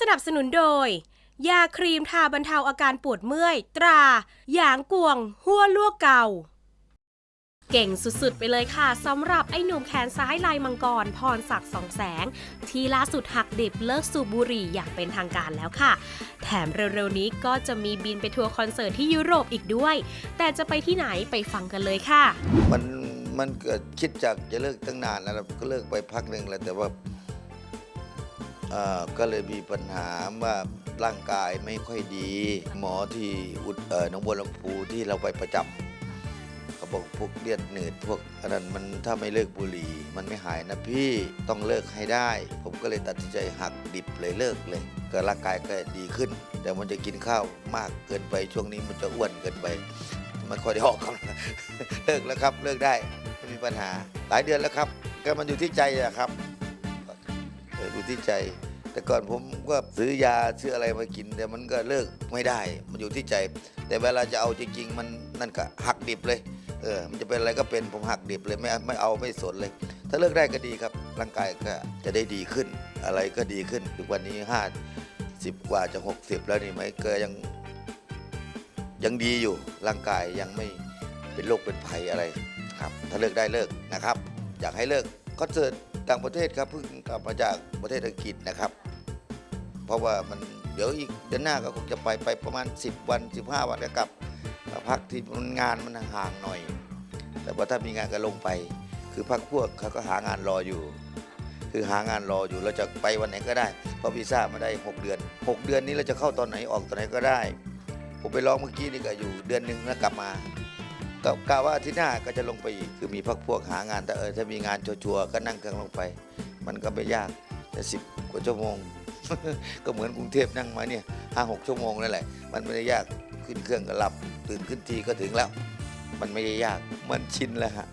สนับสนุนโดย ยาครีมทาบรรเทาอาการปวดเมื่อย ตราหยางกวง หัวลวกเก่า เก่งสุดๆ ไปเลยค่ะสำหรับไอ้หนุ่มแขนซ้ายลายมังกร พรศักดิ์สองแสง ที่ล่าสุดหักดิบเลิกสูบบุหรี่อย่างเป็นทางการแล้วค่ะ แถมเร็วๆ นี้ก็จะมีบินไปทัวร์คอนเสิร์ตที่ยุโรปอีกด้วย แต่จะไปที่ไหนไปฟังกันเลยค่ะ มันมันเกิดคิดจากจะเลิกตั้งนานแล้วก็เลิกไปพักหนึ่งแล้วแต่ว่า ก็เลยมีปัญหาว่าร่างกายไม่ค่อยดี หมอที่อุดเออหนองบัวลำพูที่เราไปประจำเขาบอกพวกเลือดหนืดพวกอันนั้นมันถ้าไม่เลิกบุหรี่ มันไม่หายนะพี่ต้องเลิกให้ได้ ผมก็เลยตัดสินใจหักดิบเลยเลิกเลยก็ร่างกายก็ดีขึ้น แต่มันจะกินข้าวมากเกินไปช่วงนี้มันจะอ้วนเกินไปไม่ค่อยได้ออกกำลังเลิกแล้วครับเลิกได้ไม่มีปัญหาหลายเดือนแล้วครับก็มันอยู่ที่ใจอะครับ อยู่ที่ใจ แต่ก่อนผมก็ซื้อยาซื้ออะไรมากิน แต่มันก็เลิกไม่ได้ มันอยู่ที่ใจ แต่เวลาจะเอาจริงๆ มันนั่นก็หักดิบเลยเออมันจะเป็นอะไรก็เป็นผมหักดิบเลยไม่ไม่เอาไม่สนเลย ถ้าเลิกได้ก็ดีครับ ร่างกายก็จะได้ดีขึ้น อะไรก็ดีขึ้นทุกวันนี้ห้าสิบกว่าจะหกสิบแล้วนี่ไหมก็ยังยังดีอยู่ร่างกายยังไม่เป็นโรคเป็นภัยอะไรครับ ถ้าเลิกได้เลิกนะครับ อยากให้เลิกคอนเสิร์ต ต่างประเทศครับเพิ่งกลับมาจากประเทศอังกฤษนะครับ เพราะว่ามันเดี๋ยวอีกเดือนหน้าก็คงจะไปไปประมาณ 10 วัน 15 วันก็กลับพักที่มันงานมันห่างหน่อย แต่ว่าถ้ามีงานก็ลงไป คือพักพวกเขาก็หางานรออยู่ คือหางานรออยู่เราจะไปวันไหนก็ได้ เพราะวีซ่ามาได้ 6 เดือน 6 เดือนนี้เราจะเข้าตอนไหนออกตอนไหนก็ได้ ผมไปร้องเมื่อกี้นี่ก็อยู่เดือนหนึ่งแล้วกลับมา ก็กะว่าอาที่หน้าก็จะลงไปอีกคือมีพักพวกหางานแต่เออถ้ามีงานชัวร์ๆก็นั่งเครื่องลงไป มันก็ไม่ยากแต่สิบกว่าชั่วโมง ก็เหมือนกรุงเทพนั่งมาเนี่ยห้าหกชั่วโมงนั่นแหละ มันไม่ได้ยากขึ้นเครื่องก็หลับ ตื่นขึ้นทีก็ถึงแล้ว มันไม่ได้ยากมันชินแล้วฮะ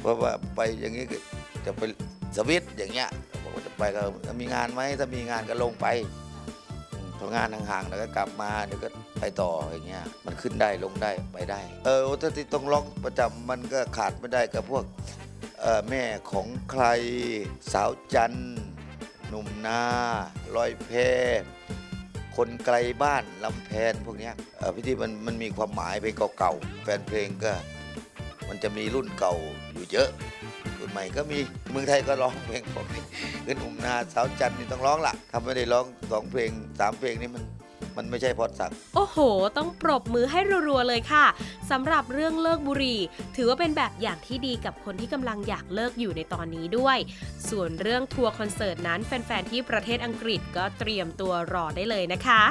เพราะว่าไปอย่างนี้จะไปสวิตอย่างเงี้ยบอกว่าจะไปก็มีงานไหมถ้ามีงานก็ลงไป อืมพองานห่างๆแล้วก็กลับมาเดี๋ยวก็ไปต่ออย่างเงี้ยมันขึ้นได้ลงได้ไปได้ เออถ้าที่ต้องร้องประจำมันก็ขาดไม่ได้กับพวกเอ่อแม่ของใครสาวจันทร์หนุ่มนาลอยแพคนไกลบ้านลำแพนพวกเนี้ยเอ่อพิธีมันมันมีความหมายไปเก่าๆแฟนเพลงก็ มันจะมีรุ่นเก่าอยู่เยอะ ใหม่ก็มีเมืองไทยก็ร้องเพลงพวกนี้คือหนุ่มนาสาวจันทร์นี่ต้องร้องละถ้าไม่ได้ร้องสองเพลงสามเพลงนี่มันมันไม่ใช่พอดสักดิ์โอ้โห ต้องปรบมือให้รัวๆเลยค่ะสำหรับเรื่องเลิกบุหรี่ ถือว่าเป็นแบบอย่างที่ดีกับคนที่กำลังอยากเลิกอยู่ในตอนนี้ด้วย ส่วนเรื่องทัวร์คอนเสิร์ตนั้นแฟนๆที่ประเทศอังกฤษก็เตรียมตัวรอได้เลยนะคะ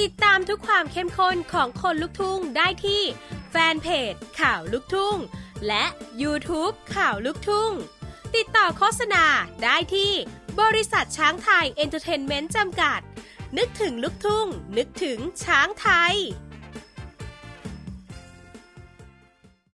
ติดตามทุกความเข้มข้นของคนลุกทุ่งได้ที่แฟนเพจข่าวลุกทุ่ง และ YouTube ข่าวลุกทุ่ง ติดต่อโฆษณาได้ที่บริษัทช้างไทยเอนเตอร์เทนเมนต์จำกัด นึกถึงลุกทุ่ง นึกถึงช้างไทย